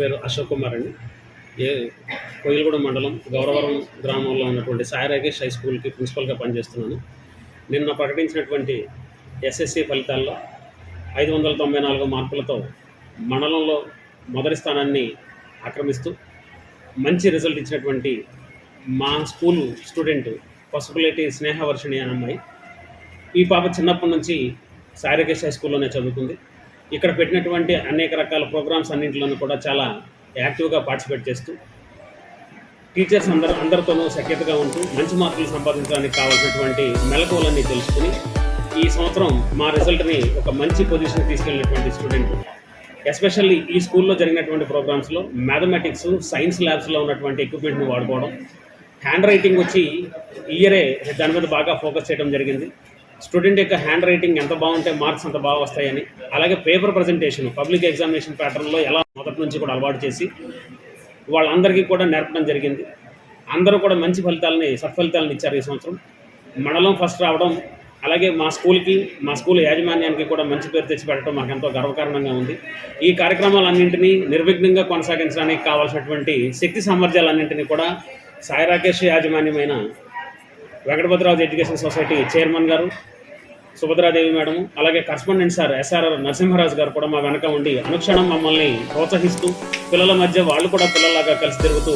పేరు అశోక్ కుమార్ అండి. ఏ కోయిలగూడెం మండలం గౌరవరం గ్రామంలో ఉన్నటువంటి సాయి రాకేష్ హై స్కూల్కి ప్రిన్సిపల్గా పనిచేస్తున్నాను. నిన్న ప్రకటించినటువంటి ఎస్ఎస్సి ఫలితాల్లో ఐదు వందల తొంభై నాలుగు మార్కులతో మండలంలో మొదటి స్థానాన్ని ఆక్రమిస్తూ మంచి రిజల్ట్ ఇచ్చినటువంటి మా స్కూల్ స్టూడెంట్ పసుపులేటి స్నేహవర్షిణి అనే అమ్మాయి. ఈ పాప చిన్నప్పటి నుంచి సాయి రాగేష్ హై స్కూల్లోనే చదువుకుంది. ఇక్కడ పెట్టినటువంటి అనేక రకాల ప్రోగ్రామ్స్ అన్నింటిలోనూ కూడా చాలా యాక్టివ్గా పార్టిసిపేట్ చేస్తూ టీచర్స్ అందరూ అందరితోనూ సఖ్యతగా ఉంటూ మంచి మార్కులు సంపాదించడానికి కావాల్సినటువంటి మెలకువలన్నీ తెలుసుకుని ఈ సంవత్సరం మా రిజల్ట్ని ఒక మంచి పొజిషన్ తీసుకెళ్ళినటువంటి స్టూడెంట్. ఎస్పెషల్లీ ఈ స్కూల్లో జరిగినటువంటి ప్రోగ్రామ్స్లో మ్యాథమెటిక్స్ సైన్స్ ల్యాబ్స్లో ఉన్నటువంటి ఎక్విప్మెంట్ని వాడుకోవడం. హ్యాండ్ రైటింగ్ వచ్చి ఇయరే దాని మీద బాగా ఫోకస్ చేయడం జరిగింది. స్టూడెంట్ యొక్క హ్యాండ్ రైటింగ్ ఎంత బాగుంటే మార్క్స్ అంత బాగా వస్తాయని అలాగే పేపర్ ప్రజెంటేషన్ పబ్లిక్ ఎగ్జామినేషన్ ప్యాటర్న్లో ఎలా మొదటి నుంచి కూడా అలవాటు చేసి వాళ్ళందరికీ కూడా నేర్పడం జరిగింది. అందరూ కూడా మంచి ఫలితాలని సత్ఫలితాలను ఇచ్చారు ఈ సంవత్సరం. మండలం ఫస్ట్ రావడం అలాగే మా స్కూల్కి మా స్కూల్ యాజమాన్యానికి కూడా మంచి పేరు తెచ్చిపెట్టడం మాకు ఎంతో గర్వకారణంగా ఉంది. ఈ కార్యక్రమాలన్నింటినీ నిర్విఘ్నంగా కొనసాగించడానికి కావాల్సినటువంటి శక్తి సామర్థ్యాలన్నింటినీ కూడా సాయి రాకేష్ యాజమాన్యమైన వెంకటభద్రరాజు ఎడ్యుకేషన్ సొసైటీ చైర్మన్ గారు సుభద్రాదేవి మేడం అలాగే కరస్పాండెంట్ సార్ ఎస్ఆర్ఆర్ నరసింహరాజు గారు కూడా మా వెనక ఉండి అనుక్షణం మమ్మల్ని ప్రోత్సహిస్తూ పిల్లల మధ్య వాళ్ళు కూడా పిల్లలాగా కలిసి తిరుగుతూ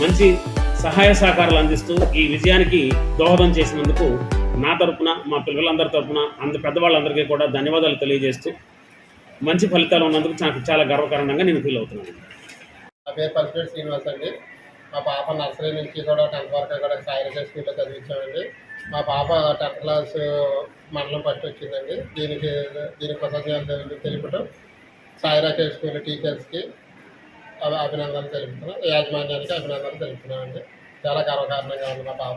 మంచి సహాయ సహకారాలు అందిస్తూ ఈ విజయానికి దోహదం చేసినందుకు నా తరపున మా పిల్లలందరి తరపున అంత పెద్దవాళ్ళందరికీ కూడా ధన్యవాదాలు తెలియజేస్తూ మంచి ఫలితాలు ఉన్నందుకు నాకు చాలా గర్వకారణంగా నేను ఫీల్ అవుతున్నాను. నా పేరు శ్రీనివాస్ అండి మా పాప నర్సరీ నుంచి కూడా టెన్త్ వరకు కూడా సాయిరజ స్కూల్లో చదివించామండి. మా పాప టెన్త్ క్లాస్ మండలం ఫస్ట్ వచ్చిందండి. దీనికి దీనికి కృతజ్ఞతలు తెలుపుతూ సాయి స్కూల్ టీచర్స్కి అభినందనలు తెలుపుతున్నాం. యాజమాన్యానికి అభినందనలు తెలుపుతున్నామండి. చాలా గర్వకారణంగా ఉంది మా పాప